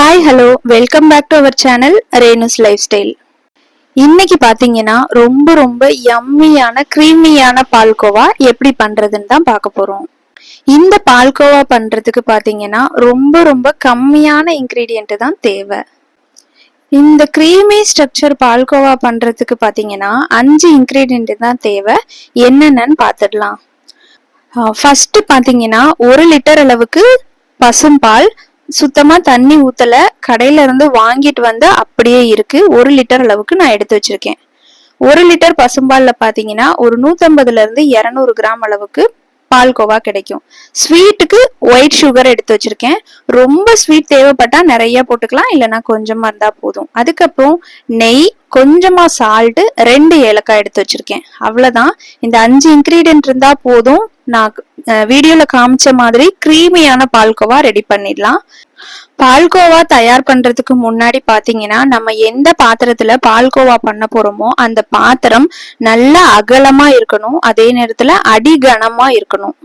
Hi hello welcome back to our channel Renu's lifestyle இன்னைக்கு பார்த்தீங்கன்னா ரொம்ப ரொம்ப யம்மியான க்ரீமியான பால்கோவா எப்படி பண்ணுறதுன்னு தான் பார்க்க போகிறோம் இந்த பால்கோவா பண்ணுறதுக்கு பார்த்தீங்கன்னா ரொம்ப ரொம்ப கம்மியான இன்க்ரீடியண்ட்டு தான் தேவை. இந்த க்ரீமி ஸ்ட்ரக்சர் பால்கோவா பண்ணுறதுக்கு பார்த்தீங்கன்னா அஞ்சு இன்க்ரீடியண்ட்டு தான் தேவை. என்னென்னன்னு பார்த்துடலாம் ஃபஸ்ட்டு பார்த்தீங்கன்னா ஒரு லிட்டர் அளவுக்கு பசும்பால் சுத்தமா தண்ணி ஊத்தல. கடையில இருந்து வாங்கிட்டு வந்து அப்படியே இருக்கு. ஒரு லிட்டர் அளவுக்கு நான் எடுத்து வச்சிருக்கேன். ஒரு லிட்டர் பசும்பால்ல பாத்தீங்கன்னா ஒரு நூத்தம்பதுல இருந்து இருநூறு கிராம் அளவுக்கு பால்கோவா கிடைக்கும். ஸ்வீட்டுக்கு ஒயிட் சுகர் எடுத்து வச்சிருக்கேன். ரொம்ப ஸ்வீட் தேவைப்பட்டா நிறைய போட்டுக்கலாம். இல்லைன்னா கொஞ்சமா இருந்தா போதும். அதுக்கப்புறம் நெய் கொஞ்சமா சால்ட்டு ரெண்டு ஏலக்காய் எடுத்து வச்சிருக்கேன். அவ்வளவுதான். இந்த அஞ்சு இன்கிரீடியன்ட் இருந்தா போதும். நான் வீடியோல காமிச்ச மாதிரி க்ரீமியான பால்கோவா ரெடி பண்ணிடலாம். பால்கோவா தயார் பண்றதுக்கு முன்னாடி பாத்தீங்கன்னா நம்ம எந்த பாத்திரத்துல பால்கோவா பண்ண போறோமோ அந்த பாத்திரம் நல்லா அகலமா இருக்கணும். அதே நேரத்துல அடி கனமா இருக்கணும்.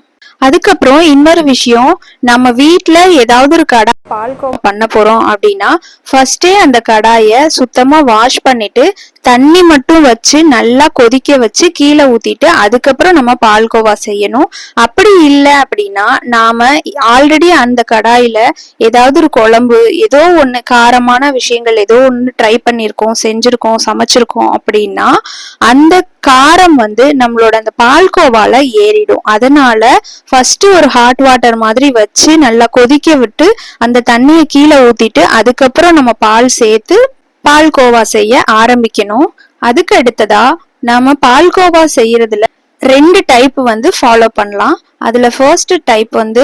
அதுக்கப்புறம் இன்னொரு விஷயம் நம்ம வீட்டில் ஏதாவது ஒரு கடா பால்கோவா பண்ண போறோம் அப்படின்னா ஃபர்ஸ்டே அந்த கடாய சுத்தமா வாஷ் பண்ணிட்டு தண்ணி மட்டும் வச்சு நல்லா கொதிக்க வச்சு கீழே ஊத்திட்டு அதுக்கப்புறம் நம்ம பால்கோவா செய்யணும். அப்படி இல்லை அப்படின்னா நாம ஆல்ரெடி அந்த கடாயில ஏதாவது ஒரு குழம்பு ஏதோ ஒண்ணு காரமான விஷயங்கள் ஏதோ ஒன்று ட்ரை பண்ணிருக்கோம் செஞ்சிருக்கோம் சமைச்சிருக்கோம் அப்படின்னா அந்த காரம் வந்து நம்மளோட அந்த பால்கோவால ஏறிடும். அதனால ஃபர்ஸ்ட் ஒரு ஹாட் வாட்டர் மாதிரி வச்சு நல்லா கொதிக்க விட்டு அந்த தண்ணியை கீழே ஊத்திட்டு அதுக்கப்புறம் நம்ம பால் சேர்த்து பால்கோவா செய்ய ஆரம்பிக்கணும். அதுக்கு அடுத்ததா நாம பால்கோவா செய்யறதுல ரெண்டு டைப் வந்து ஃபாலோ பண்ணலாம். அதுல ஃபர்ஸ்ட் டைப் வந்து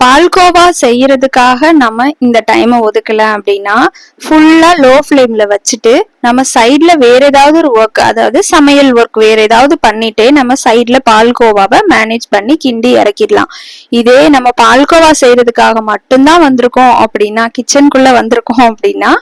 பால்கோவா செய்யறதுக்காக நம்ம இந்த டைமை ஒதுக்கல அப்படின்னா ஃபுல்லா லோ ஃப்ளேம்ல வச்சுட்டு நம்ம சைட்ல வேற ஏதாவது ஒரு ஒர்க் அதாவது சமையல் ஒர்க் வேற ஏதாவது பண்ணிட்டே நம்ம சைட்ல பால்கோவாவை மேனேஜ் பண்ணி கிண்டி இறக்கிடலாம். இதே நம்ம பால்கோவா செய்யறதுக்காக மட்டும்தான் வந்திருக்கோம் அப்படின்னா கிச்சனுக்குள்ள வந்திருக்கோம் அப்படின்னா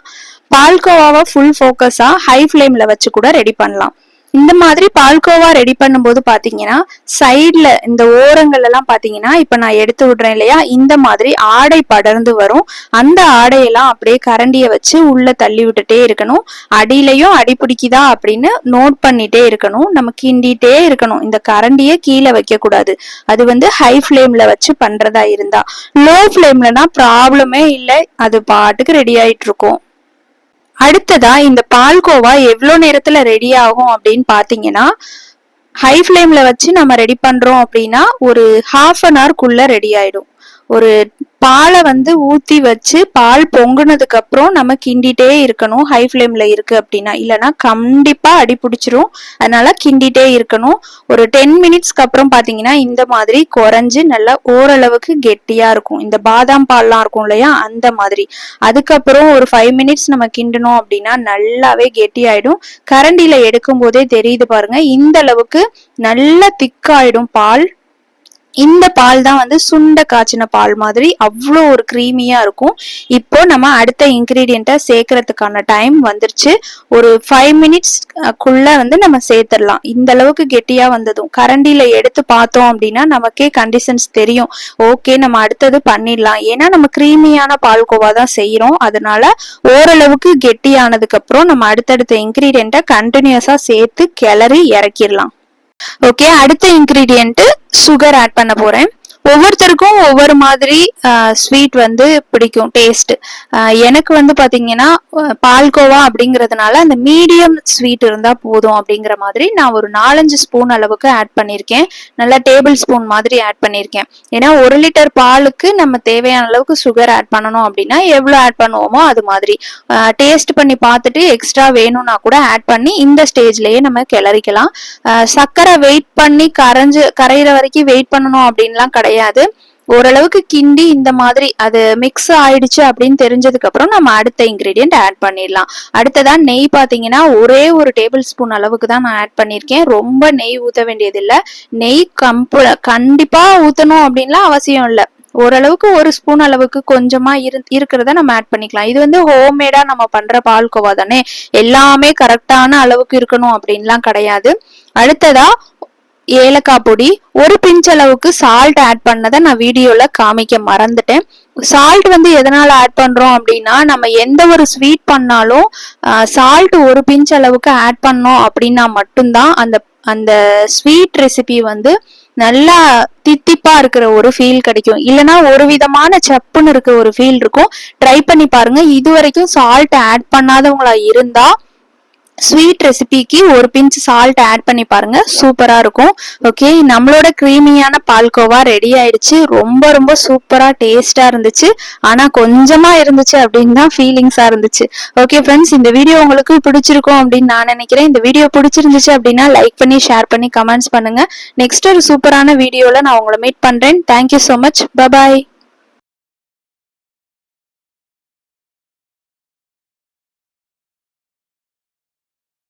பால்கோவாவை ஃபுல் ஃபோக்கஸா ஹை ஃப்ளேம்ல வச்சு கூட ரெடி பண்ணலாம். இந்த மாதிரி பால்கோவா ரெடி பண்ணும்போது பாத்தீங்கன்னா சைட்ல இந்த ஓரங்கள் எல்லாம் பாத்தீங்கன்னா இப்ப நான் எடுத்து விடுறேன் இல்லையா? இந்த மாதிரி ஆடை படர்ந்து வரும். அந்த ஆடையெல்லாம் அப்படியே கரண்டிய வச்சு உள்ள தள்ளி விட்டுட்டே இருக்கணும். அடியிலையும் அடி பிடிக்குதா அப்படின்னு நோட் பண்ணிட்டே இருக்கணும். நம்ம கிண்டிட்டே இருக்கணும். இந்த கரண்டிய கீழே வைக்க கூடாது அது வந்து ஹை ஃப்ளேம்ல வச்சு பண்றதா இருந்தா. லோ ஃப்ளேம்லனா ப்ராப்ளமே இல்லை. அது பாட்டுக்கு ரெடி ஆயிட்டு இருக்கும் அடுத்ததா இந்த பால்கோவா எவ்வளோ நேரத்துல ரெடி ஆகும் அப்படின்னு பாத்தீங்கன்னா ஹை ஃப்ளேம்ல வச்சு நம்ம ரெடி பண்றோம் அப்படின்னா ஒரு ஹாஃப் அன் ஹவர்க்குள்ள ரெடி ஆயிடும். ஒரு பாலை வந்து ஊத்தி வச்சு பால் பொங்குனதுக்கு அப்புறம் நம்ம கிண்டிட்டே இருக்கணும். ஹை ஃப்ளேம்ல இருக்கு அப்படின்னா. இல்லைன்னா கண்டிப்பா அடி பிடிச்சிரும். அதனால கிண்டிட்டே இருக்கணும். ஒரு டென் மினிட்ஸ்க்கு அப்புறம் பாத்தீங்கன்னா இந்த மாதிரி குறைஞ்சு நல்லா ஓரளவுக்கு கெட்டியா இருக்கும். இந்த பாதாம் பால்லாம் இருக்கும் இல்லையா? அந்த மாதிரி. அதுக்கப்புறம் ஒரு ஃபைவ் மினிட்ஸ் நம்ம கிண்டணும் அப்படின்னா நல்லாவே கெட்டி ஆயிடும் கரண்டியில எடுக்கும் போதே தெரியுது பாருங்க. இந்த அளவுக்கு நல்லா திக்காயிடும் பால். இந்த பால் தான் வந்து சுண்ட காய்ச்சின பால் மாதிரி அவ்வளோ ஒரு க்ரீமியாக இருக்கும். இப்போ நம்ம அடுத்த இன்க்ரீடியண்ட்டை சேர்க்கறதுக்கான டைம் வந்துருச்சு. ஒரு ஃபைவ் மினிட்ஸ்க்குள்ளே வந்து நம்ம சேர்த்துடலாம். இந்த அளவுக்கு கெட்டியாக வந்ததும். கரண்டியில் எடுத்து பார்த்தோம் அப்படின்னா நமக்கே கண்டிஷன்ஸ் தெரியும். ஓகே நம்ம அடுத்தது பண்ணிடலாம். ஏன்னா நம்ம க்ரீமியான பால்கோவா தான் செய்கிறோம் அதனால ஓரளவுக்கு கெட்டியானதுக்கப்புறம் நம்ம அடுத்தடுத்த இன்க்ரீடியண்ட்டை கண்டினியூஸாக சேர்த்து கிளறி இறக்கிடலாம். ஓகே அடுத்த இன்க்ரீடியண்ட்டு சுகர் ஆட் பண்ண போறேன். ஒவ்வொருத்தருக்கும் ஒவ்வொரு மாதிரி ஸ்வீட் வந்து பிடிக்கும் டேஸ்ட் எனக்கு வந்து பார்த்தீங்கன்னா பால்கோவா அப்படிங்கிறதுனால அந்த மீடியம் ஸ்வீட் இருந்தால் போதும் அப்படிங்கிற மாதிரி நான் ஒரு நாலஞ்சு ஸ்பூன் அளவுக்கு ஆட் பண்ணியிருக்கேன் நல்லா டேபிள் ஸ்பூன் மாதிரி ஆட் பண்ணியிருக்கேன் ஏன்னா ஒரு லிட்டர் பாலுக்கு நம்ம தேவையான அளவுக்கு சுகர் ஆட் பண்ணணும் அப்படின்னா எவ்வளோ ஆட் பண்ணுவோமோ அது மாதிரி. டேஸ்ட் பண்ணி பார்த்துட்டு எக்ஸ்ட்ரா வேணும்னா கூட ஆட் பண்ணி இந்த ஸ்டேஜ்லயே நம்ம கிளறிக்கலாம். சர்க்கரை வெயிட் பண்ணி கரைஞ்சு கரையிற வரைக்கும் வெயிட் பண்ணணும் அப்படின்லாம் கிடையாது. ஓரளவுக்கு கிண்டி இந்த மாதிரி அது மிக்ஸ் ஆயிடுச்சு அப்படின்னு தெரிஞ்சதுக்கு அப்புறம் நம்ம அடுத்த இன்கிரீடியன்ட் ஆட் பண்ணிடலாம். அடுத்ததா நெய் பார்த்தீங்கன்னா ஒரே ஒரு டேபிள் ஸ்பூன் அளவுக்கு தான் நான் ஆட் பண்ணியிருக்கேன். ரொம்ப நெய் ஊற்ற வேண்டியதில்லை. நெய் கம்ப கண்டிப்பா ஊற்றணும் அப்படின்லாம் அவசியம் இல்லை. ஓரளவுக்கு ஒரு ஸ்பூன் அளவுக்கு கொஞ்சமா இரு இருக்கிறத நம்ம ஆட் பண்ணிக்கலாம். இது வந்து ஹோம்மேடா நம்ம பண்ற பால்கோவா தானே. எல்லாமே கரெக்டான அளவுக்கு இருக்கணும் அப்படின்லாம் கிடையாது. அடுத்ததா ஏலக்காய் பொடி ஒரு பிஞ்ச் அளவுக்கு சால்ட் ஆட் பண்ணதை நான் வீடியோவில் காமிக்க மறந்துட்டேன். சால்ட் வந்து எதனால் ஆட் பண்ணுறோம் அப்படின்னா நம்ம எந்த ஒரு ஸ்வீட் பண்ணாலும் சால்ட் ஒரு பிஞ்ச் அளவுக்கு ஆட் பண்ணோம் அப்படின்னா மட்டும்தான் அந்த அந்த ஸ்வீட் ரெசிபி வந்து நல்லா தித்திப்பா இருக்கிற ஒரு ஃபீல் கிடைக்கும். இல்லைன்னா ஒரு விதமான சப்புன்னு இருக்க ஒரு ஃபீல் இருக்கும். ட்ரை பண்ணி பாருங்க. இது வரைக்கும் சால்ட் ஆட் பண்ணாதவங்களா இருந்தா ஸ்வீட் ரெசிபிக்கு ஒரு பிஞ்ச் சால்ட் ஆட் பண்ணி பாருங்க. சூப்பரா இருக்கும். ஓகே நம்மளோட க்ரீமியான பால்கோவா ரெடி ஆயிடுச்சு. ரொம்ப ரொம்ப சூப்பரா டேஸ்டா இருந்துச்சு. ஆனா கொஞ்சமா இருந்துச்சு அப்படின்னு தான் ஃபீலிங்ஸா இருந்துச்சு. ஓகே ஃப்ரெண்ட்ஸ் இந்த வீடியோ உங்களுக்கு பிடிச்சிருக்கும் அப்படின்னு நான் நினைக்கிறேன். இந்த வீடியோ பிடிச்சிருந்துச்சு அப்படின்னா லைக் பண்ணி ஷேர் பண்ணி கமெண்ட்ஸ் பண்ணுங்க. நெக்ஸ்ட் ஒரு சூப்பரான வீடியோல நான் உங்களை மீட் பண்றேன். Thank you so much bye bye